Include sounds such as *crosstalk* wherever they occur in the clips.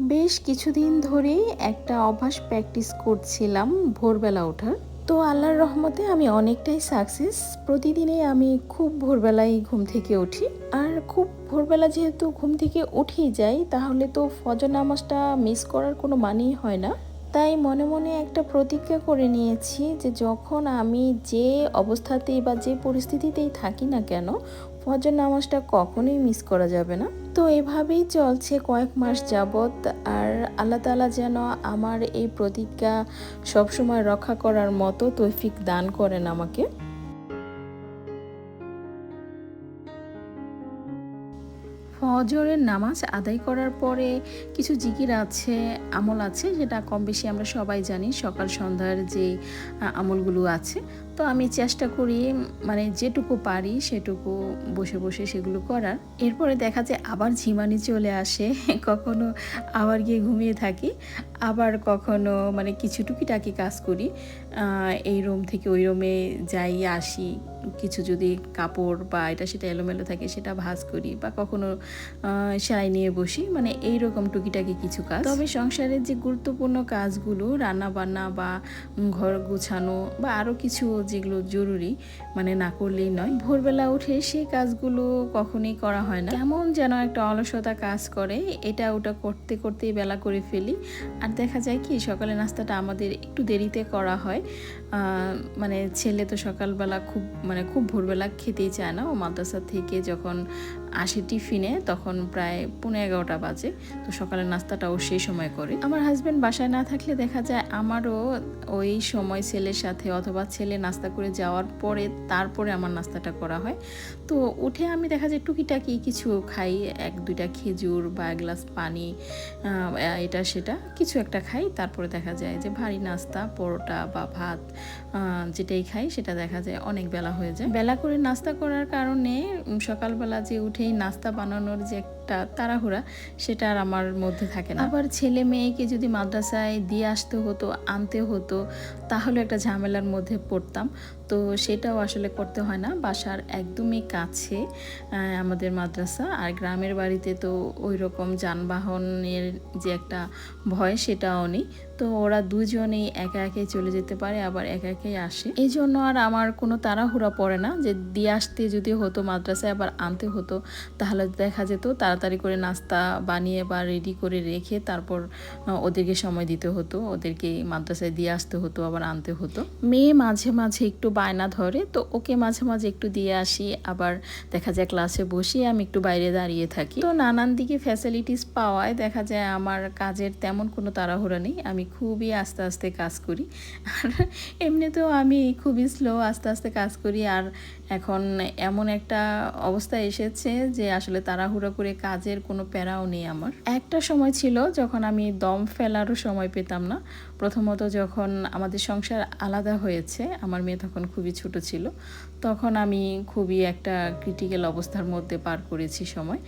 বেশ কিছুদিন ধরেই একটা অভ্যাস প্র্যাকটিস করছিলাম ভোরবেলা ওঠার। তো আল্লাহর রহমতে আমি অনেকটাই সাকসেস প্রতিদিনে আমি খুব ভোরবেলায় ঘুম থেকে উঠি। আর খুব ভোরবেলা যেহেতু ঘুম থেকে উঠেই যাই, তাহলে তো ফজর নামাজটা মিস করার কোনো মানেই হয় না। তাই মনে মনে একটা প্রতিজ্ঞা করে নিয়েছি যে যখন আমি যে অবস্থাতেই বা যে পরিস্থিতিতেই থাকি না কেন ফজর নামাজটা কখনোই মিস করা যাবে না। তো এভাবেই চলছে কয়েক মাস যাবৎ আর আল্লাহ তালা যেন আমার এই প্রতিজ্ঞা সবসময় রক্ষা করার মতো তৈফিক দান করেন আমাকে। ফজরের নামাজ আদায় করার পরে কিছু জিকির আছে, আমল আছে যেটা কম বেশি আমরা সবাই জানি, সকাল সন্ধ্যার যে আমলগুলো আছে। তো আমি চেষ্টা করি মানে যেটুকু পারি সেটুকু বসে বসে সেগুলো করার। এরপরে দেখা যায় আবার ঝিমানি চলে আসে, কখনো আবার গিয়ে ঘুমিয়ে থাকি, আবার কখনো মানে কিছু টুকিটাকি কাজ করি। এই রুম থেকে ওই রুমে যাই, আসি, কিছু যদি কাপড় বা এটা সেটা এলোমেলো থাকে সেটা ভাজ করি বা কখনো সেলাই নিয়ে বসি মানে এই রকম টুকিটাকি কিছু কাজ। তবে সংসারের যে গুরুত্বপূর্ণ কাজগুলো রান্না বান্না বা ঘর গুছানো বা আরও কিছু যেগুলো জরুরি মানে না করলেই নয়। ভোরবেলা উঠে সেই কাজগুলো কখনোই করা হয় না। কেমন যেন একটা অলসতা কাজ করে, এটা ওটা করতে করতেই বেলা করে ফেলি। আর দেখা যায় কি সকালে নাস্তাটা আমাদের একটু দেরিতে করা হয়। মানে ছেলে তো সকালবেলা খুব মানে খুব ভোরবেলা খেতেই চায় না। ও মাদ্রাসা থেকে যখন আসে টিফিনে, তখন প্রায় পনেরো এগারোটা বাজে। তো সকালের নাস্তাটাও সেই সময় করে। আমার হাজব্যান্ড বাসায় না থাকলে দেখা যায় আমারও ওই সময় ছেলের সাথে অথবা ছেলে নাস্তা করে যাওয়ার পরে তারপরে আমার নাস্তাটা করা হয়। তো উঠে আমি দেখা যায় টুকিটাকি কিছু খাই, এক দুইটা খেজুর বা এক গ্লাস পানি এটা সেটা কিছু একটা খাই। তারপরে দেখা যায় যে ভারী নাস্তা, পরোটা বা ভাত যেটাই খাই সেটা দেখা যায় অনেক বেলা হয়ে যায়। বেলা করে নাস্তা করার কারণে সকালবেলা যে উঠেই নাস্তা বানানোর যে একটা তাড়াহুড়া, সেটা আর আমার মধ্যে থাকে না। আবার ছেলে মেয়েকে যদি মাদ্রাসায় দিয়ে আসতে হতো, আনতে হতো, তাহলে একটা ঝামেলার মধ্যে পড়তাম। তো সেটাও আসলে করতে হয় না। বাসার একদমই কাছে আমাদের মাদ্রাসা। আর গ্রামের বাড়িতে তো ওই রকম যানবাহনের যে একটা ভয়, সেটাও নেই। তো ওরা দুজনেই একা একাই চলে যেতে পারে, আবার একা একাই আসে। এই জন্য আর আমার কোনো তাড়াহুড়া পড়ে না যে দিয়ে আসতে যদি হতো, মাদ্রাসায় আবার আনতে হতো, তাহলে দেখা যেত তাড়াতাড়ি করে নাস্তা বানিয়ে বা রেডি করে রেখে তারপর ওদেরকে সময় দিতে হতো ওদেরকে মাদ্রাসায় দিয়ে আসতে হতো, আবার আনতে হতো। মেয়ে মাঝে মাঝে একটু বায়না ধরে, তো ওকে মাঝে মাঝে একটু দিয়ে আসি, আবার দেখা যায় ক্লাসে বসিয়ে আমি একটু বাইরে দাঁড়িয়ে থাকি। তো নানান দিকে ফ্যাসিলিটিস পাওয়ায় দেখা যায় আমার কাজের তেমন কোনো তাড়াহুড়া নেই, আমি খুবই আস্তে আস্তে কাজ করি। আর এমনিতেও আমি খুবই স্লো আস্তে আস্তে কাজ করি। আর এখন এমন একটা অবস্থা এসেছে যে আসলে তাড়াহুড়ো করে কাজের কোনো প্যারাও নেই আমার। একটা সময় ছিল যখন আমি দম ফেলারও সময় পেতাম না। প্রথমত যখন আমাদের সংসার আলাদা হয়েছে, আমার মেয়ে তখন খুবই ছোট ছিল, তখন আমি খুবই একটা ক্রিটিক্যাল অবস্থার মধ্যে পার করেছি সময়।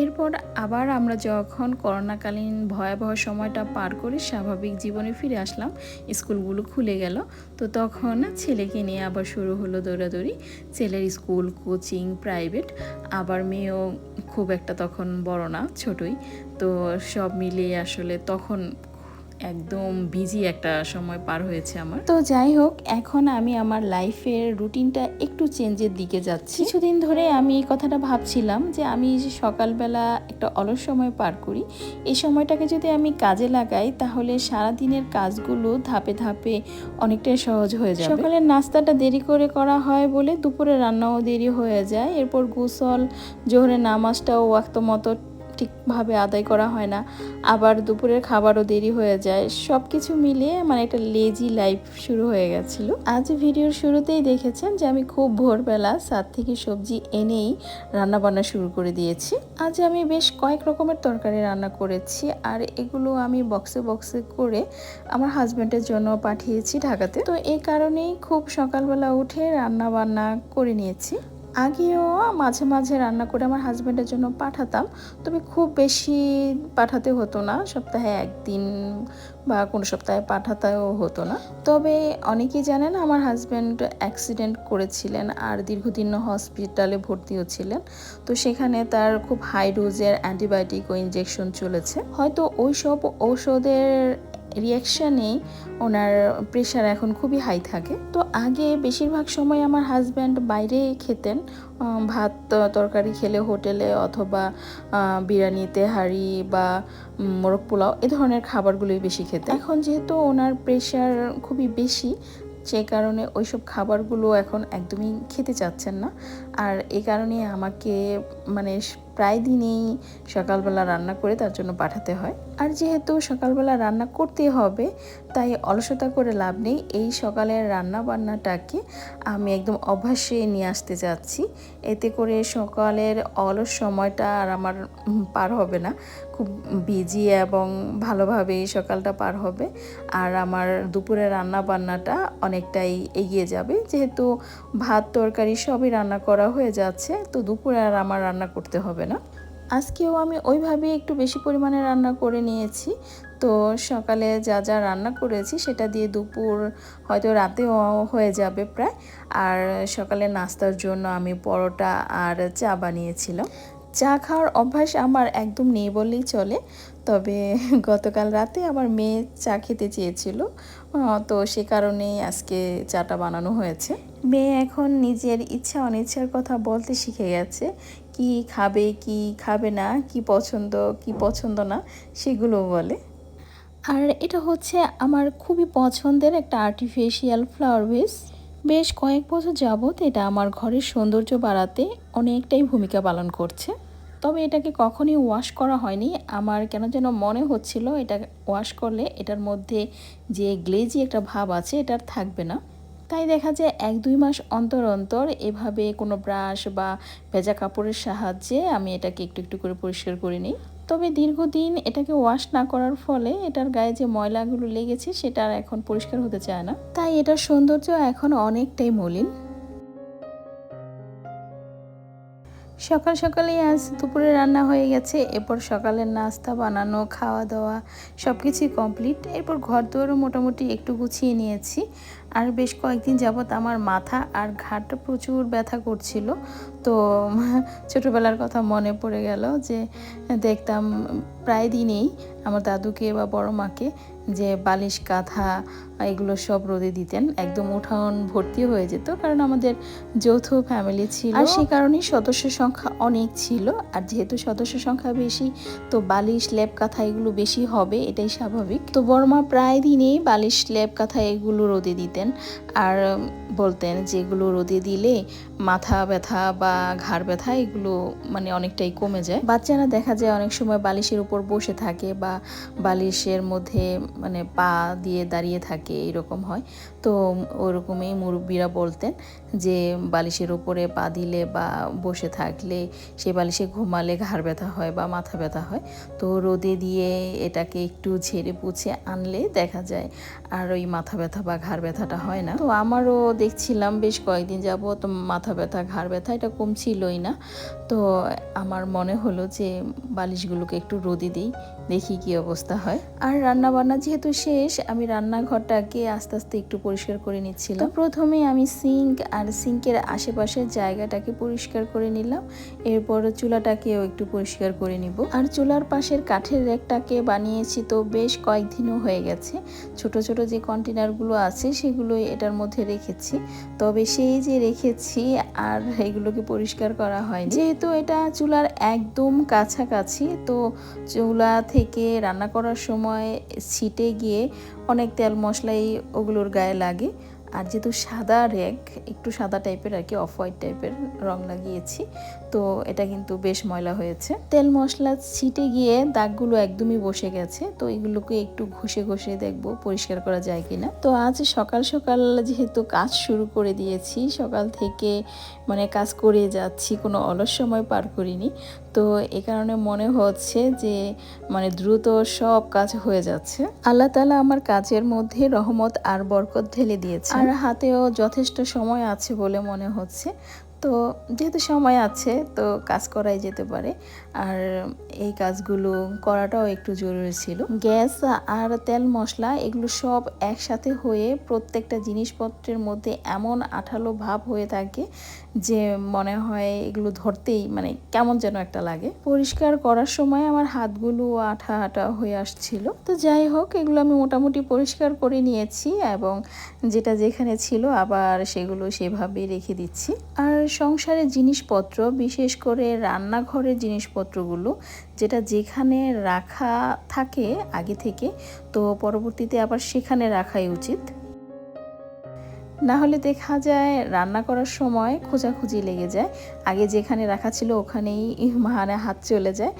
এরপর আবার আমরা যখন করোনাকালীন ভয়াবহ সময়টা পার করে স্বাভাবিক জীবনে ফিরে আসলাম, স্কুলগুলো খুলে গেল। তো তখন ছেলেকে নিয়ে আবার শুরু হলো দৌড়াদৌড়ি। ছেলের স্কুল, কোচিং, প্রাইভেট। আবার মেয়েও খুব একটা তখন বড় না, ছোটই। তো সব মিলিয়ে আসলে তখন একদম বিজি একটা সময় পার হয়েছে আমার। তো যাই হোক, এখন আমি আমার লাইফের রুটিনটা একটু চেঞ্জের দিকে যাচ্ছি। কিছুদিন ধরে আমি এই কথাটা ভাবছিলাম যে আমি সকালবেলা একটা অলস সময় পার করি, এই সময়টাকে যদি আমি কাজে লাগাই, তাহলে সারা দিনের কাজগুলো ধাপে ধাপে অনেকটাই সহজ হয়ে যায় সকালের নাস্তাটা দেরি করে করা হয় বলে দুপুরে রান্নাও দেরি হয়ে যায়। এরপর গোসল, জোহরের নামাজটাও ওয়াক্ত মতো ঠিকভাবে আদায় করা হয় না। আবার দুপুরের খাবারও দেরি হয়ে যায়। সব কিছু মিলিয়ে মানে একটা লেজি লাইফ শুরু হয়ে গেছিল। আজ ভিডিওর শুরুতেই দেখেছেন যে আমি খুব ভোরবেলা সাত থেকে সবজি এনেই রান্না বান্না শুরু করে দিয়েছি। আজ আমি বেশ কয়েক রকমের তরকারি রান্না করেছি আর এগুলো আমি বক্সে বক্সে করে আমার হাজব্যান্ডের জন্য পাঠিয়েছি ঢাকাতে। তো এই কারণেই খুব সকালবেলা উঠে রান্না বান্না করে নিয়েছি। আগেও মাঝে মাঝে রান্না করে আমার হাজব্যান্ডের জন্য পাঠাতাম। তবে খুব বেশি পাঠাতে হতো না। সপ্তাহে একদিন বা কোনো সপ্তাহে পাঠাতেও হতো না। তবে অনেকেই জানেন আমার হাজব্যান্ড অ্যাক্সিডেন্ট করেছিলেন আর দীর্ঘদিন হসপিটালে ভর্তিও ছিলেন। তো সেখানে তার খুব হাই ডোজের অ্যান্টিবায়োটিক ও ইঞ্জেকশন চলেছে। হয়তো ওই সব ঔষধের রিয়াকশানেই ওনার প্রেশার এখন খুবই হাই থাকে। তো আগে বেশিরভাগ সময় আমার হাজব্যান্ড বাইরে খেতেন ভাত, তরকারি খেলে হোটেলে অথবা বিরিয়ানিতে হাড়ি বা মোরগ পোলাও এ ধরনের খাবারগুলোই বেশি খেতে এখন যেহেতু ওনার প্রেশার খুবই বেশি সেই কারণে ওইসব খাবারগুলো এখন একদমই খেতে চাচ্ছেন না। আর এই কারণে আমাকে মানে প্রায় দিনেই সকালবেলা রান্না করে তার জন্য পাঠাতে হয়। আর যেহেতু সকালবেলা রান্না করতে হবে, তাই অলসতা করে লাভ নেই। এই সকালের রান্না বান্নাটাকে আমি একদম অভ্যাসে নিয়ে আসতে যাচ্ছি এতে করে সকালের অলস সময়টা আর আমার পার হবে না। খুব বিজি এবং ভালোভাবে সকালটা পার হবে। আর আমার দুপুরে রান্না বান্নাটা অনেকটাই এগিয়ে যাবে। যেহেতু ভাত, তরকারি সবই রান্না করা হয়ে যাচ্ছে, তো দুপুরে আর আমার রান্না করতে হবে না। আজকেও আমি ওইভাবে একটু বেশি পরিমাণে রান্না করে নিয়েছি। তো সকালে যা যা রান্না করেছি, সেটা দিয়ে দুপুর হয়তো রাতেও হয়ে যাবে প্রায়। আর সকালে নাস্তার জন্য আমি পরোটা আর চা বানিয়েছিলাম। চা খাওয়ার অভ্যাস আমার একদম নেই বললেই চলে। তবে গতকাল রাতে আমার মেয়ে চা খেতে চেয়েছিল তো সে কারণেই আজকে চাটা বানানো হয়েছে। মেয়ে এখন নিজের ইচ্ছা অনিচ্ছার কথা বলতে শিখে গেছে। কি খাবে কি খাবে না, কি পছন্দ কি পছন্দ না সেগুলো বলে। আর এটা হচ্ছে আমার খুবই পছন্দের একটা আর্টিফিশিয়াল ফ্লাওয়ার বেস বেশ কয়েক বছর যাবৎ এটা আমার ঘরের সৌন্দর্য বাড়াতে অনেকটাই ভূমিকা পালন করছে। তবে এটাকে কখনই ওয়াশ করা হয়নি। আমার কেন যেন মনে হচ্ছিল এটা ওয়াশ করলে এটার মধ্যে যে গ্লেজি একটা ভাব আছে, এটা থাকবে না। তাই দেখা যায় এক দুই মাস অন্তর অন্তর এভাবে কোনো ব্রাশ বা ভেজা কাপড়ের সাহায্যে আমি এটাকে একটু একটু করে পরিষ্কার করে নিই। তবে দীর্ঘদিন এটাকে ওয়াশ না করার ফলে এটার গায়ে যে ময়লাগুলো লেগেছে, সেটা আর এখন পরিষ্কার হতে চায় না। তাই এটার সৌন্দর্য এখন অনেকটাই মলিন। সকাল সকালে আজ দুপুরে রান্না হয়ে গেছে। এরপর সকালের নাস্তা, বানানো, খাওয়া দাওয়া সব কিছুই কমপ্লিট এরপর ঘর দুয়ারও মোটামুটি একটু গুছিয়ে নিয়েছি। আর বেশ কয়েকদিন যাবৎ আমার মাথা আর ঘাটটা প্রচুর ব্যথা করছিল। তো *laughs* ছোটোবেলার কথা মনে পড়ে গেল যে, দেখতাম প্রায় দিনেই আমার দাদুকে বা বড় মাকে যে বালিশ কাঁথা এগুলো সব রোদে দিতেন। একদম উঠান ভর্তি হয়ে যেত কারণ আমাদের যৌথ ফ্যামিলি ছিল। আর সেই কারণেই সদস্য সংখ্যা অনেক ছিল। আর যেহেতু সদস্য সংখ্যা বেশি, তো বালিশ লেপ কাঁথা এগুলো বেশি হবে, এটাই স্বাভাবিক। তো বড়মা প্রায় দিনেই বালিশ লেপ কাঁথা এগুলো রোদে দিতেন। আর বলতেন যেগুলো রোদে দিলে মাথা ব্যথা বা ঘাড় ব্যথা এগুলো মানে অনেকটাই কমে যায়। বাচ্চারা দেখা যায় অনেক সময় বালিশের উপর বসে থাকে বা বালিশের মধ্যে মানে পা দিয়ে দাঁড়িয়ে থাকে এরকম হয়। তো ওরকমই মুরব্বীরা বলতেন যে বালিশের উপরে পা দিলে বা বসে থাকলে সে বালিশে ঘুমালে ঘাড় ব্যথা হয় বা মাথা ব্যথা হয়। তো রোদে দিয়ে এটাকে একটু ঝেড়ে পুছে আনলে দেখা যায় আর ওই মাথা ব্যথা বা ঘাড় ব্যথাটা হয় না। তো আমারও দেখছিলাম বেশ কয়েকদিন যাব তো মাথা ব্যথা, ঘাড় ব্যথা, এটা কমছিলই না। তো আমার মনে হলো যে বালিশগুলোকে একটু রোদে দিই, দেখি কি অবস্থা হয়। আর রান্না বান্না যেহেতু শেষ, আমি রান্নাঘরটাকে আস্তে আস্তে একটু পরিষ্কার করে নিচ্ছিলাম। প্রথমে আমি সিঙ্ক আর সিঙ্কের আশেপাশের জায়গাটাকে পরিষ্কার করে নিলাম। এরপর চুলাটাকেও একটু পরিষ্কার করে নিব। আর চুলার পাশের কাঠের রেকটাকে বানিয়েছি তো বেশ কয়েকদিনও হয়ে গেছে। ছোট ছোট যে কন্টেনারগুলো আছে সেগুলো এটার মধ্যে রেখেছি। তবে সেই যে রেখেছি আর এগুলোকে পরিষ্কার করা হয় যেহেতু এটা চুলার একদম কাছাকাছি, তো চুলা থেকে রান্না করার সময় ছিটে গিয়ে অনেক তেল মশলাই ওগুলোর গায়ে লাগে। আর যেহেতু সাদা র্যাক একটু সাদা টাইপের আর কি অফ হোয়াইট টাইপের রং লাগিয়েছি, তো এটা কিন্তু বেশ ময়লা হয়েছে। তেল মশলা ছিটে গিয়ে দাগগুলো একদমই বসে গেছে, তো এগুলোকে একটু ঘষে ঘষে দেখব পরিষ্কার করা যায় কিনা। তো আজ সকাল সকাল যেহেতু কাজ শুরু করে দিয়েছি, সকাল থেকে মানে কাজ করে যাচ্ছি, কোনো অলস সময় পার করিনি, তো এ কারণে মনে হচ্ছে যে মানে দ্রুত সব কাজ হয়ে যাচ্ছে। আল্লাহ তালা আমার কাজের মধ্যে রহমত আর বরকত ঢেলে দিয়েছে আর হাতেও যথেষ্ট সময় আছে বলে মনে হচ্ছে। তো যেহেতু সময় আছে, তো কাজ করাই যেতে পারে। আর এই কাজগুলো করাটাও একটু জরুরি ছিল। গ্যাস আর তেল মশলা এগুলো সব একসাথে হয়ে প্রত্যেকটা জিনিসপত্রের মধ্যে এমন আঠালো ভাব হয়ে থাকে যে মনে হয় এগুলো ধরতেই মানে কেমন যেন একটা লাগে। পরিষ্কার করার সময় আমার হাতগুলো আঠা আঠা হয়ে আসছিল। তো যাই হোক, এগুলো আমি মোটামুটি পরিষ্কার করে নিয়েছি এবং যেটা যেখানে ছিল আবার সেগুলো সেভাবে রেখে দিচ্ছি। আর সংসারের জিনিসপত্র, বিশেষ করে রান্নাঘরের জিনিসপত্রগুলো, যেটা যেখানে রাখা থাকে আগে থেকে, তো পরবর্তীতে আবার সেখানে রাখাই উচিত। না হলে দেখা যায় রান্না করার সময় খোঁজাখুঁজি লেগে যায়। আগে যেখানে রাখা ছিল ওখানেই মানে হাত চলে যায়।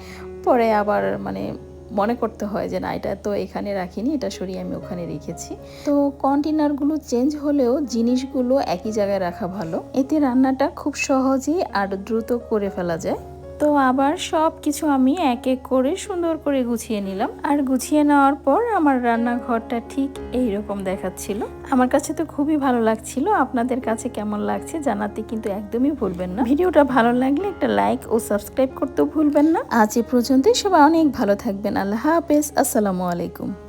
পরে আবার মানে মনে করতে হয় যে, না, এটা তো এখানে রাখিনি, এটা সরিয়ে আমি ওখানে রেখেছি। তো কন্টেনারগুলো চেঞ্জ হলেও জিনিসগুলো একই জায়গায় রাখা ভালো। এতে রান্নাটা খুব সহজেই আর দ্রুত করে ফেলা যায়। তো আবার সব কিছু আমি এক এক করে সুন্দর করে গুছিয়ে নিলাম। আর গুছিয়ে নেওয়ার পর আমার রান্নাঘরটা ঠিক এই রকম দেখাচ্ছিল। আমার কাছে তো খুবই ভালো লাগছিল। আপনাদের কাছে কেমন লাগছে জানাতে কিন্তু একদমই ভুলবেন না। ভিডিওটা ভালো লাগলে একটা লাইক ও সাবস্ক্রাইব করতেও ভুলবেন না। আজ এ পর্যন্তই সবাই অনেক ভালো থাকবেন। আল্লাহ হাফেজ। আসসালামু আলাইকুম।